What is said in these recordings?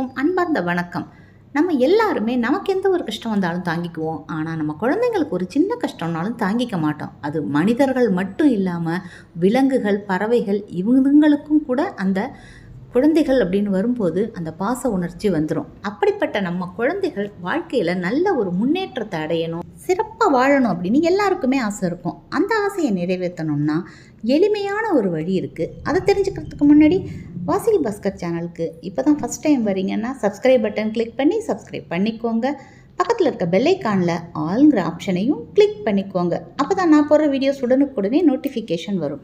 அனைவருக்கும் அன்பார்ந்த வணக்கம். நம்ம எல்லாருமே நமக்கு எந்த ஒரு கஷ்டம் வந்தாலும் தாங்கிக்குவோம். ஆனால் நம்ம குழந்தைங்களுக்கு ஒரு சின்ன கஷ்டம்னாலும் தாங்கிக்க மாட்டோம். அது மனிதர்கள் மட்டும் இல்லாமல் விலங்குகள் பறவைகள் இவங்களுக்கும் கூட அந்த குழந்தைகள் அப்படின்னு வரும்போது அந்த பாச உணர்ச்சி வந்துடும் அப்படிப்பட்ட நம்ம குழந்தைகள் வாழ்க்கையில் நல்ல ஒரு முன்னேற்றத்தை அடையணும் சிறப்பாக வாழணும் அப்படின்னு எல்லாருக்குமே ஆசை இருக்கும். அந்த ஆசையை நிறைவேற்றணும்னா எளிமையான ஒரு வழி இருக்குது அதை தெரிஞ்சுக்கிறதுக்கு முன்னாடி வாசிகி பாஸ்கர் சேனலுக்கு இப்போ தான் ஃபஸ்ட் டைம் வரீங்கன்னா சப்ஸ்கிரைப் பட்டன் கிளிக் பண்ணி சப்ஸ்கிரைப் பண்ணிக்கோங்க. பக்கத்தில் இருக்க பெல்லைக்கானில் ஆளுங்கிற ஆப்ஷனையும் கிளிக் பண்ணிக்கோங்க. அப்போ தான் நான் போடுற வீடியோஸ் உடனுக்குடனே நோட்டிஃபிகேஷன் வரும்.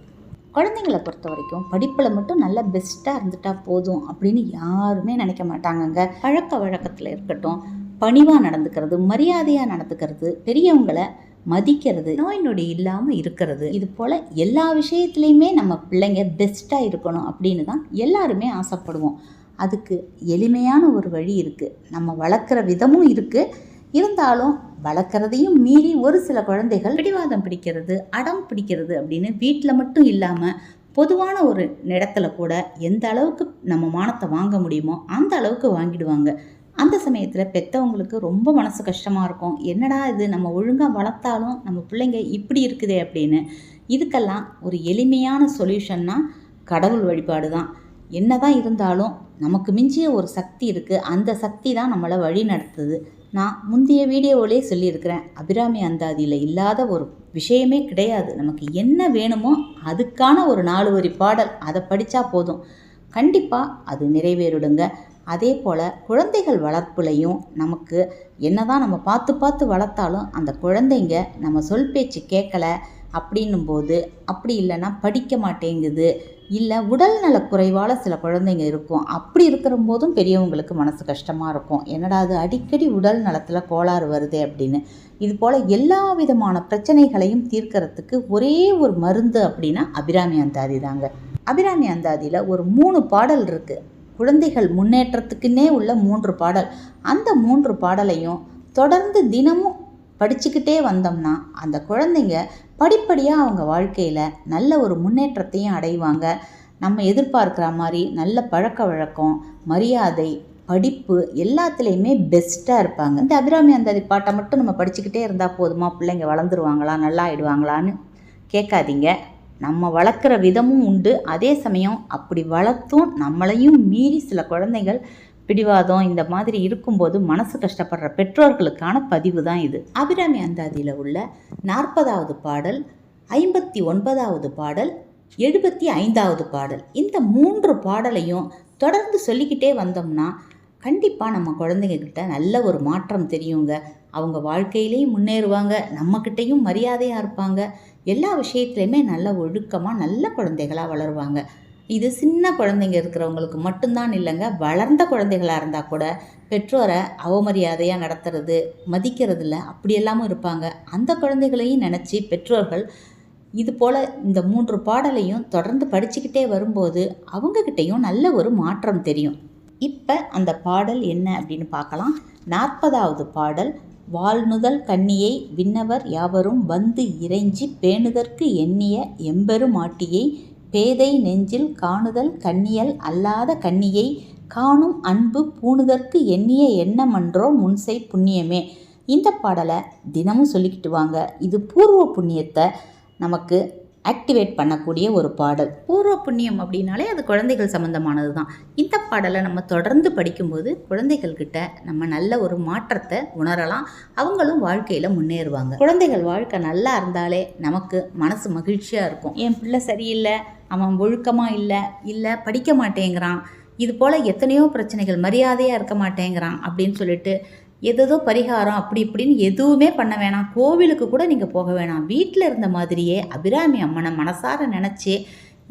குழந்தைங்களை பொறுத்த வரைக்கும் படிப்பில் மட்டும் நல்லா பெஸ்ட்டாக இருந்துட்டா போதும் அப்படின்னு யாருமே நினைக்க மாட்டாங்கங்க. பழக்க வழக்கத்தில் இருக்கட்டும் பணிவாக நடந்துக்கிறது மரியாதையாக நடந்துக்கிறது பெரியவங்களை மதிக்கிறது நோய் நொடி இல்லாமல் இருக்கிறது. இது போல் எல்லா விஷயத்துலையுமே நம்ம பிள்ளைங்க பெஸ்ட்டாக இருக்கணும் அப்படின்னு தான் எல்லாருமே ஆசைப்படுவோம். அதுக்கு எளிமையான ஒரு வழி இருக்குது நம்ம வளர்க்குற விதமும் இருக்குது இருந்தாலும் வளர்க்குறதையும் மீறி ஒரு சில குழந்தைகள் பிடிவாதம் பிடிக்கிறது அடம் பிடிக்கிறது அப்படின்னு வீட்டில் மட்டும் இல்லாமல் பொதுவான ஒரு இடத்துல கூட எந்த அளவுக்கு நம்ம மானத்தை வாங்க முடியுமோ அந்த அளவுக்கு வாங்கிடுவாங்க. அந்த சமயத்தில் பெற்றவங்களுக்கு ரொம்ப மனசு கஷ்டமாக இருக்கும். என்னடா இது? நம்ம ஒழுங்காக வளர்த்தாலும் நம்ம பிள்ளைங்க இப்படி இருக்குதே அப்படின்னு. இதுக்கெல்லாம் ஒரு எளிமையான சொல்யூஷன்னா கடவுள் வழிபாடு தான் என்ன தான் இருந்தாலும் நமக்கு மிஞ்சிய ஒரு சக்தி இருக்குது அந்த சக்தி தான் நம்மளை வழி நடத்துது. நான் முந்தைய வீடியோவிலே சொல்லியிருக்கிறேன். அபிராமி அந்தாதியில் இல்லாத ஒரு விஷயமே கிடையாது. நமக்கு என்ன வேணுமோ அதுக்கான ஒரு நாலு வரி பாடல் அதை படித்தா போதும். கண்டிப்பாக அது நிறைவேறிடுங்க. அதே போல் குழந்தைகள் வளர்ப்புலையும் நமக்கு என்னதான் நம்ம பார்த்து பார்த்து வளர்த்தாலும் அந்த குழந்தைங்க நம்ம சொல் பேச்சு கேட்கல அப்படின்னும் போது அப்படி இல்லைன்னா படிக்க மாட்டேங்குது. இல்லை உடல் நல குறைவால் சில குழந்தைங்க இருக்கும். அப்படி இருக்கிற போதும் பெரியவங்களுக்கு மனசு கஷ்டமாக இருக்கும். என்னடா அது அடிக்கடி உடல் நலத்தில் கோளாறு வருதே அப்படின்னு. இது போல் எல்லா விதமான பிரச்சனைகளையும் தீர்க்கறதுக்கு ஒரே ஒரு மருந்து அப்படின்னா அபிராமி அந்தாதி தாங்க. அபிராமி அந்தாதியில் ஒரு மூணு பாடல் இருக்குது குழந்தைகள் முன்னேற்றத்துக்குன்னே உள்ள மூன்று பாடல். அந்த மூன்று பாடலையும் தொடர்ந்து தினமும் படிச்சுக்கிட்டே வந்தோம்னா அந்த குழந்தைங்க படிப்படியாக அவங்க வாழ்க்கையில் நல்ல ஒரு முன்னேற்றத்தையும் அடைவாங்க. நம்ம எதிர்பார்க்குற மாதிரி நல்ல பழக்க வழக்கம் மரியாதை படிப்பு எல்லாத்துலேயுமே பெஸ்ட்டாக இருப்பாங்க. இந்த அபிராமி அந்தாதி பாட்டை மட்டும் நம்ம படிச்சுக்கிட்டே இருந்தால் போதுமா? பிள்ளைங்க வளர்ந்துருவாங்களா? நல்லா ஆயிடுவாங்களான்னு கேட்காதீங்க. நம்ம வளர்க்குற விதமும் உண்டு. அதே சமயம் அப்படி வளர்த்தும் நம்மளையும் மீறி சில குழந்தைகள் பிடிவாதம் இந்த மாதிரி இருக்கும்போது மனசு கஷ்டப்படுற பெற்றோர்களுக்கான பதிவு தான் இது. அபிராமி அந்தாதியில் உள்ள நாற்பதாவது பாடல் ஐம்பத்தி ஒன்பதாவது பாடல் எழுபத்தி ஐந்தாவது பாடல் இந்த மூன்று பாடலையும் தொடர்ந்து சொல்லிக்கிட்டே வந்தோம்னா கண்டிப்பாக நம்ம குழந்தைங்கக்கிட்ட நல்ல ஒரு மாற்றம் தெரியுங்க. அவங்க வாழ்க்கையிலையும் முன்னேறுவாங்க. நம்மக்கிட்டேயும் மரியாதையாக இருப்பாங்க. எல்லா விஷயத்துலையுமே நல்ல ஒழுக்கமாக நல்ல குழந்தைகளாக வளருவாங்க. இது சின்ன குழந்தைங்க இருக்கிறவங்களுக்கு மட்டும்தான் இல்லைங்க. வளர்ந்த குழந்தைகளாக இருந்தால் கூட பெற்றோரை அவமரியாதையாக நடத்துறது மதிக்கிறதில்ல அப்படியெல்லாமும் இருப்பாங்க. அந்த குழந்தைகளையும் நினச்சி பெற்றோர்கள் இது போல் இந்த மூன்று பாடலையும் தொடர்ந்து படிச்சுக்கிட்டே வரும்போது அவங்கக்கிட்டேயும் நல்ல ஒரு மாற்றம் தெரியும். இப்போ அந்த பாடல் என்ன அப்படின்னு பார்க்கலாம். நாற்பதாவது பாடல் வாழ்நுதல் கண்ணியை விண்ணவர் யாவரும் வந்து இறைஞ்சி பேணுதற்கு எண்ணிய எம்பெருமாட்டியை பேதை நெஞ்சில் காணுதல் கண்ணியல் அல்லாத கண்ணியை காணும் அன்பு பூணுதற்கு எண்ணிய எண்ணமன்றோ முன்சை புண்ணியமே. இந்த பாடலை தினமும் சொல்லிக்கிட்டு வாங்க. இது பூர்வ புண்ணியத்தை நமக்கு ஆக்டிவேட் பண்ணக்கூடிய ஒரு பாடல். பூர்வ புண்ணியம் அப்படின்னாலே அது குழந்தைகள் சம்மந்தமானது தான் இந்த பாடலை நம்ம தொடர்ந்து படிக்கும்போது குழந்தைகள்கிட்ட நம்ம நல்ல ஒரு மாற்றத்தை உணரலாம். அவங்களும் வாழ்க்கையில் முன்னேறுவாங்க. குழந்தைகள் வாழ்க்கை நல்லா இருந்தாலே நமக்கு மனசு மகிழ்ச்சியாக இருக்கும். என் பிள்ளை சரியில்லை அவன் ஒழுக்கமாக இல்லை இல்லை படிக்க மாட்டேங்கிறான். இது போல் எத்தனையோ பிரச்சனைகள் மரியாதையாக இருக்க மாட்டேங்கிறான் அப்படின்னு சொல்லிட்டு எதோ பரிகாரம் அப்படி இப்படின்னு எதுவுமே பண்ண வேணாம். கோவிலுக்கு கூட நீங்கள் போக வேணாம். வீட்டில் இருந்த மாதிரியே அபிராமி அம்மனை மனசார நினச்சி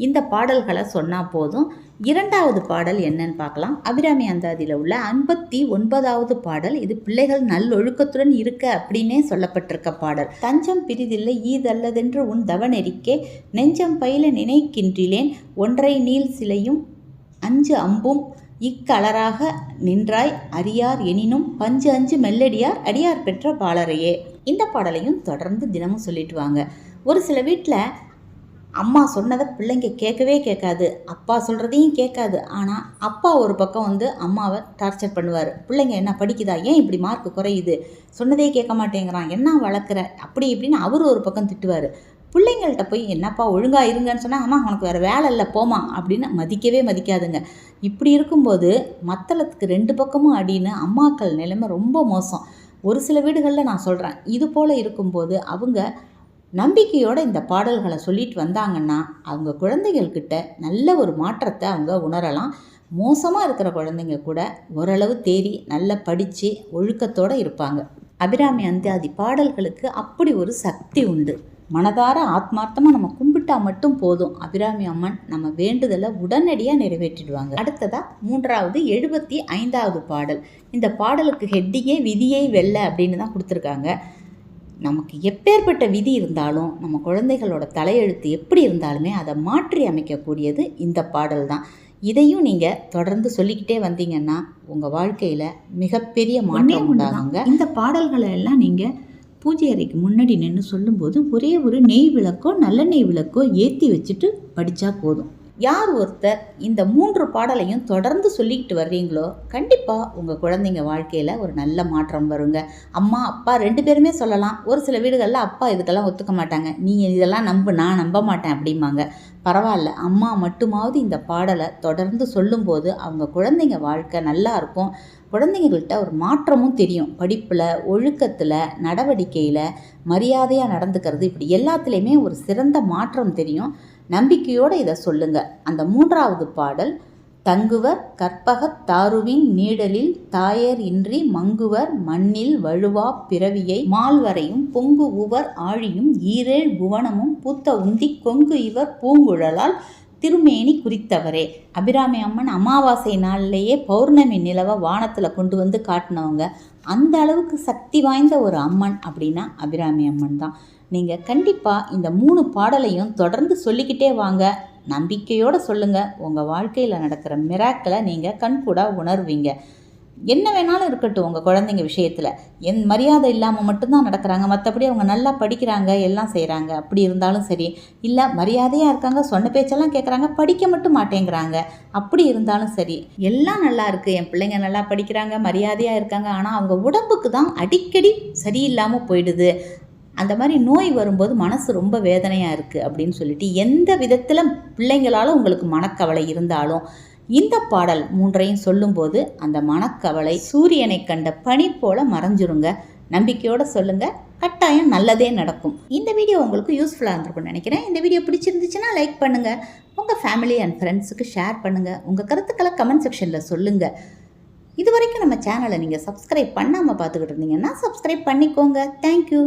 இந்த பாடல்களை சொன்னால் போதும். இரண்டாவது பாடல் என்னன்னு பார்க்கலாம். அபிராமி அந்தாதியில் உள்ள ஐம்பத்தி ஒன்பதாவது பாடல். இது பிள்ளைகள் நல்லொழுக்கத்துடன் இருக்க அப்படின்னே சொல்லப்பட்டிருக்க பாடல். தஞ்சம் பிரிதில்லை ஈதல்லதென்று உன் தவநெறிக்கே நெஞ்சம் பயில நினைக்கின்றிலேன் ஒன்றை நீள் சிலையும் அஞ்சு அம்பும் இக்கலராக நின்றாய் அரியார் எனினும் பஞ்சு அஞ்சு மெல்லடியார் அடியார் பெற்ற பாலரையே. இந்த பாடலையும் தொடர்ந்து தினமும் சொல்லிட்டு வாங்க. ஒரு சில வீட்டில் அம்மா சொன்னதை பிள்ளைங்க கேட்கவே கேட்காது. அப்பா சொல்கிறதையும் கேட்காது. ஆனால் அப்பா ஒரு பக்கம் வந்து அம்மாவை டார்ச்சர் பண்ணுவார். பிள்ளைங்க என்ன படிக்குதா? ஏன் இப்படி மார்க் குறையுது? சொன்னதே கேட்க மாட்டேங்கிறான். என்ன வளர்க்குற? அப்படி இப்படின்னு அவர் ஒரு பக்கம் திட்டுவார். பிள்ளைங்கள்ட்ட போய் என்னப்பா ஒழுங்காக இருங்கன்னு சொன்னால் ஆமாம் உனக்கு வேறு வேலை இல்லை போமா அப்படின்னு மதிக்கவே மதிக்காதுங்க. இப்படி இருக்கும்போது மத்தளத்துக்கு ரெண்டு பக்கமும் அடின்னு அம்மாக்கள் நிலைமை ரொம்ப மோசம். ஒரு சில வீடுகளில் நான் சொல்கிறேன் இது போல் இருக்கும்போது அவங்க நம்பிக்கையோட இந்த பாடல்களை சொல்லிட்டு வந்தாங்கன்னா அவங்க குழந்தைகள்கிட்ட நல்ல ஒரு மாற்றத்தை அவங்க உணரலாம். மோசமாக இருக்கிற குழந்தைங்க கூட ஓரளவு தேறி நல்லா படித்து ஒழுக்கத்தோடு இருப்பாங்க. அபிராமி அந்தியாதி பாடல்களுக்கு அப்படி ஒரு சக்தி உண்டு. மனதார ஆத்மார்த்தமாக நம்ம கும்பிட்டா மட்டும் போதும். அபிராமி அம்மன் நம்ம வேண்டுதலை உடனடியாக நிறைவேற்றிடுவாங்க. அடுத்ததா மூன்றாவது எழுபத்தி ஐந்தாவது பாடல். இந்த பாடலுக்கு ஹெட்டிங்கே விதியை வெல்ல அப்படின்னு தான் கொடுத்துருக்காங்க. நமக்கு எப்பேற்பட்ட விதி இருந்தாலும் நம்ம குழந்தைகளோட தலையெழுத்து எப்படி இருந்தாலுமே அதை மாற்றி அமைக்கக்கூடியது இந்த பாடல் தான். இதையும் நீங்கள் தொடர்ந்து சொல்லிக்கிட்டே வந்தீங்கன்னா உங்கள் வாழ்க்கையில் மிகப்பெரிய மாற்றம் உண்டாகுங்க. இந்த பாடல்களை எல்லாம் நீங்கள் பூஜை அறைக்கு முன்னாடி நின்று சொல்லும்போது ஒரே ஒரு நெய் விளக்கோ நல்லெண்ணெய் விளக்கோ ஏற்றி வச்சுட்டு படித்தா போதும். யார் ஒருத்தர் இந்த மூன்று பாடலையும் தொடர்ந்து சொல்லிக்கிட்டு வர்றீங்களோ கண்டிப்பாக உங்கள் குழந்தைங்க வாழ்க்கையில் ஒரு நல்ல மாற்றம் வருங்க. அம்மா அப்பா ரெண்டு பேருமே சொல்லலாம். ஒரு சில வீடுகளில் அப்பா இதுக்கெல்லாம் ஒத்துக்க மாட்டாங்க. நீ இதெல்லாம் நம்பு நான் நம்ப மாட்டேன் அப்படிம்பாங்க. பரவாயில்ல அம்மா மட்டுமாவது இந்த பாடலை தொடர்ந்து சொல்லும்போது அவங்க குழந்தைங்க வாழ்க்கை நல்லா இருக்கும். குழந்தைங்கள்கிட்ட ஒரு மாற்றமும் தெரியும். படிப்பில் ஒழுக்கத்தில் நடவடிக்கையில் மரியாதையாக நடந்துக்கிறது இப்படி எல்லாத்துலேயுமே ஒரு சிறந்த மாற்றம் தெரியும். நம்பிக்கையோடு இதை சொல்லுங்கள் அந்த மூன்றாவது பாடல் தங்குவர் கற்பகத் தாருவின் நீடலில் தாயர் இன்றி மங்குவர் மண்ணில் வழுவா பிறவியை மால்வரையும் பொங்கு உவர் ஆழியும் ஈரேழ் புவனமும் பூத்த உந்தி கொங்கு இவர் பூங்குழலால் திருமேனி குறித்தவரே. அபிராமி அம்மன் அமாவாசை நாள்லேயே பௌர்ணமி நிலவை வானத்தில் கொண்டு வந்து காட்டினவங்க. அந்த அளவுக்கு சக்தி வாய்ந்த ஒரு அம்மன் அப்படின்னா அபிராமி அம்மன் தான். நீங்கள் கண்டிப்பாக இந்த மூணு பாடலையும் தொடர்ந்து சொல்லிக்கிட்டே வாங்க. நம்பிக்கையோடு சொல்லுங்கள் உங்கள் வாழ்க்கையில் நடக்கிற மிராக்களை நீங்கள் கண்கூடாக உணர்வீங்க. என்ன வேணாலும் இருக்கட்டும் உங்கள் குழந்தைங்க விஷயத்தில். என் மரியாதை இல்லாமல் மட்டும்தான் நடக்கிறாங்க. மற்றபடி அவங்க நல்லா படிக்கிறாங்க எல்லாம் செய்கிறாங்க அப்படி இருந்தாலும் சரி. இல்லை மரியாதையாக இருக்காங்க சொன்ன பேச்செல்லாம் கேட்குறாங்க படிக்க மட்டும் மாட்டேங்கிறாங்க. அப்படி இருந்தாலும் சரி. எல்லாம் நல்லா இருக்குது என் பிள்ளைங்க நல்லா படிக்கிறாங்க மரியாதையாக இருக்காங்க. ஆனால் அவங்க உடம்புக்கு தான் அடிக்கடி சரியில்லாமல் போயிடுது. அந்த மாதிரி நோய் வரும்போது மனசு ரொம்ப வேதனையாக இருக்குது அப்படின்னு சொல்லிட்டு எந்த விதத்தில் பிள்ளைங்களால் உங்களுக்கு மனக்கவலை இருந்தாலும் இந்த பாடல் மூன்றையும் சொல்லும்போது அந்த மனக்கவலை சூரியனை கண்ட பனி போல மறைஞ்சிருங்க. நம்பிக்கையோடு சொல்லுங்கள் கட்டாயம் நல்லதே நடக்கும். இந்த வீடியோ உங்களுக்கு யூஸ்ஃபுல்லாக இருந்திருக்கும்னு நினைக்கிறேன். இந்த வீடியோ பிடிச்சிருந்துச்சுன்னா லைக் பண்ணுங்கள் உங்கள் ஃபேமிலி அண்ட் ஃப்ரெண்ட்ஸுக்கு ஷேர் பண்ணுங்கள் உங்கள் கருத்துக்களை கமெண்ட் செக்ஷனில் சொல்லுங்கள் இது வரைக்கும் நம்ம சேனலை நீங்கள் சப்ஸ்கிரைப் பண்ணாமல் பார்த்துக்கிட்டு இருந்தீங்கன்னா சப்ஸ்கிரைப் பண்ணிக்கோங்க. தேங்க்யூ